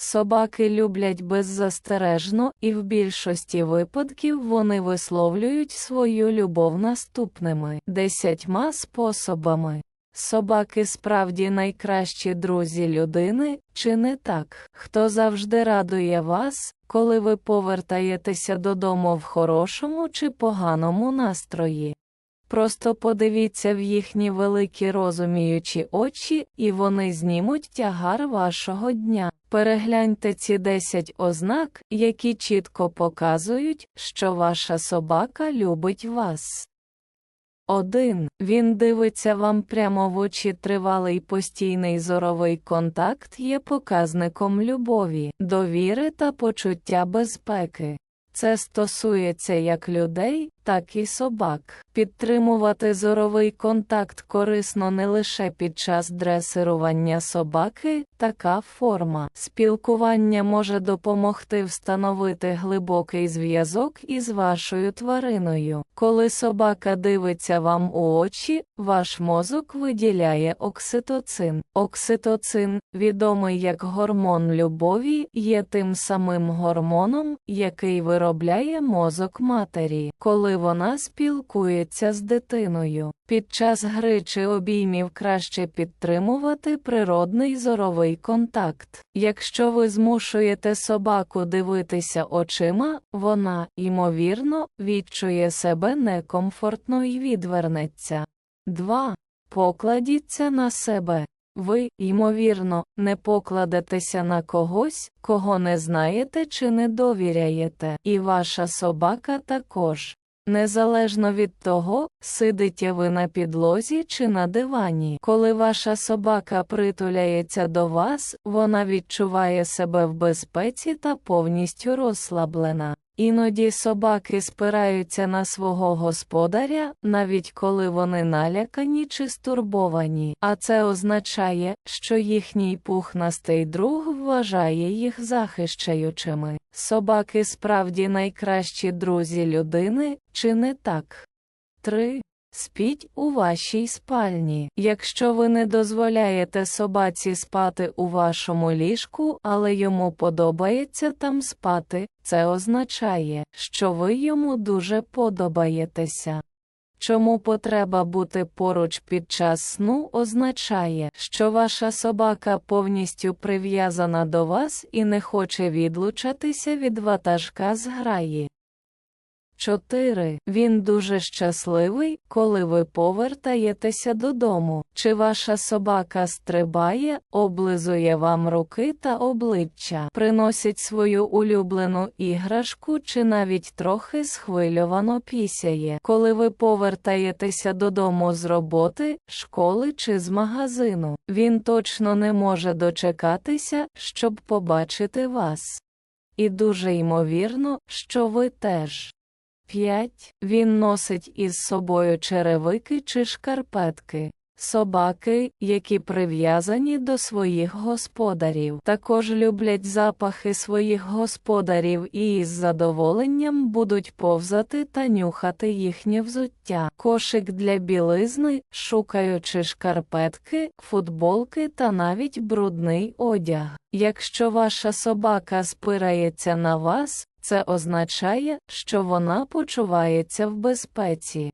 Собаки люблять беззастережно, і в більшості випадків вони висловлюють свою любов наступними десятьма способами. Собаки справді найкращі друзі людини, чи не так? Хто завжди радує вас, коли ви повертаєтеся додому в хорошому чи поганому настрої? Просто подивіться в їхні великі розуміючі очі, і вони знімуть тягар вашого дня. Перегляньте ці 10 ознак, які чітко показують, що ваша собака любить вас. 1. Він дивиться вам прямо в очі тривалий постійний зоровий контакт є показником любові, довіри та почуття безпеки. Це стосується як людей, так і собак. Підтримувати зоровий контакт корисно не лише під час дресирування собаки, така форма спілкування може допомогти встановити глибокий зв'язок із вашою твариною. Коли собака дивиться вам у очі, ваш мозок виділяє окситоцин. Окситоцин, відомий як гормон любові, є тим самим гормоном, який виробляє мозок матері, коли вона спілкується з дитиною. Під час гри чи обіймів краще підтримувати природний зоровий контакт. Якщо ви змушуєте собаку дивитися очима, вона, ймовірно, відчує себе некомфортно і відвернеться. 2. Покладіться на себе. Ви, ймовірно, не покладетеся на когось, кого не знаєте чи не довіряєте, і ваша собака також. Незалежно від того, сидите ви на підлозі чи на дивані. Коли ваша собака притуляється до вас, вона відчуває себе в безпеці та повністю розслаблена. Іноді собаки спираються на свого господаря, навіть коли вони налякані чи стурбовані, а це означає, що їхній пухнастий друг вважає їх захищаючими. Собаки справді найкращі друзі людини, чи не так? 3. Спіть у вашій спальні. Якщо ви не дозволяєте собаці спати у вашому ліжку, але йому подобається там спати, це означає, що ви йому дуже подобаєтеся. Чому потреба бути поруч під час сну означає, що ваша собака повністю прив'язана до вас і не хоче відлучатися від ватажка з граї. 4. Він дуже щасливий, коли ви повертаєтеся додому. Чи ваша собака стрибає, облизує вам руки та обличчя, приносить свою улюблену іграшку чи навіть трохи схвильовано пісяє, коли ви повертаєтеся додому з роботи, школи чи з магазину. Він точно не може дочекатися, щоб побачити вас. І дуже ймовірно, що ви теж. 5. Він носить із собою черевики чи шкарпетки. Собаки, які прив'язані до своїх господарів, також люблять запахи своїх господарів і із задоволенням будуть повзати та нюхати їхнє взуття. Кошик для білизни, шукаючи шкарпетки, футболки та навіть брудний одяг. Якщо ваша собака спирається на вас, це означає, що вона почувається в безпеці.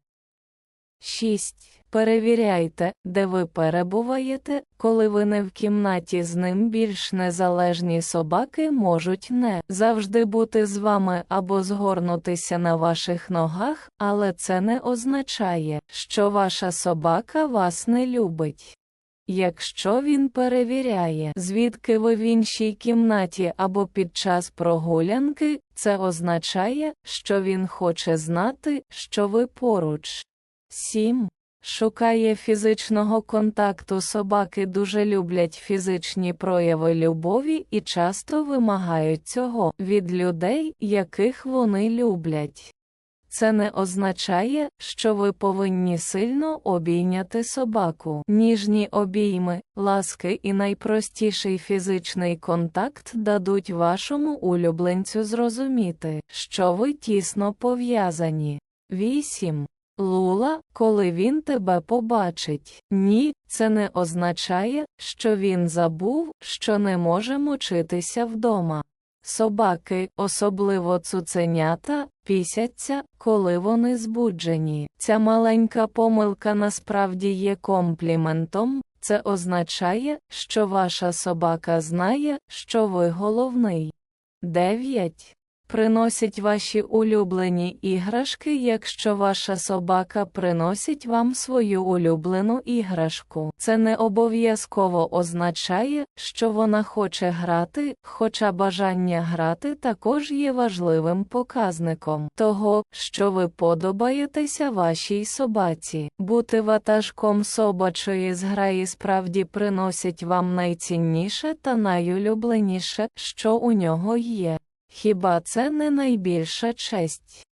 6. Перевіряйте, де ви перебуваєте, коли ви не в кімнаті з ним більш незалежні собаки можуть не завжди бути з вами або згорнутися на ваших ногах, але це не означає, що ваша собака вас не любить. Якщо він перевіряє, звідки ви в іншій кімнаті або під час прогулянки, це означає, що він хоче знати, що ви поруч. 7. Шукає фізичного контакту собаки дуже люблять фізичні прояви любові і часто вимагають цього від людей, яких вони люблять. Це не означає, що ви повинні сильно обійняти собаку. Ніжні обійми, ласки і найпростіший фізичний контакт дадуть вашому улюбленцю зрозуміти, що ви тісно пов'язані. 8. Лула, коли він тебе побачить. Ні, це не означає, що він забув, що не може мочитися вдома. Собаки, особливо цуценята, пісяться, коли вони збуджені. Ця маленька помилка насправді є компліментом. Це означає, що ваша собака знає, що ви головний. 9. Приносить ваші улюблені іграшки, якщо ваша собака приносить вам свою улюблену іграшку. Це не обов'язково означає, що вона хоче грати, хоча бажання грати також є важливим показником того, що ви подобаєтеся вашій собаці. Бути ватажком собачої зграї справді приносить вам найцінніше та найулюбленіше, що у нього є. Хіба це не найбільша честь?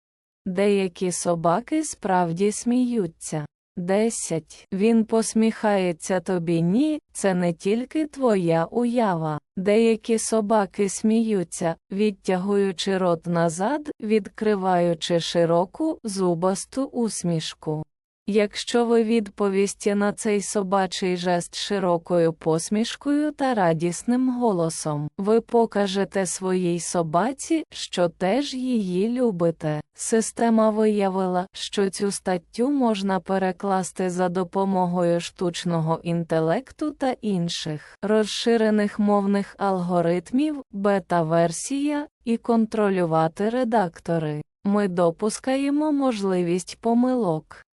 Деякі собаки справді сміються. 10. Він посміхається тобі ні, це не тільки твоя уява. Деякі собаки сміються, відтягуючи рот назад, відкриваючи широку, зубасту усмішку. Якщо ви відповісте на цей собачий жест широкою посмішкою та радісним голосом, ви покажете своїй собаці, що теж її любите. Система виявила, що цю статтю можна перекласти за допомогою штучного інтелекту та інших розширених мовних алгоритмів, бета-версія, і контролювати редактори. Ми допускаємо можливість помилок.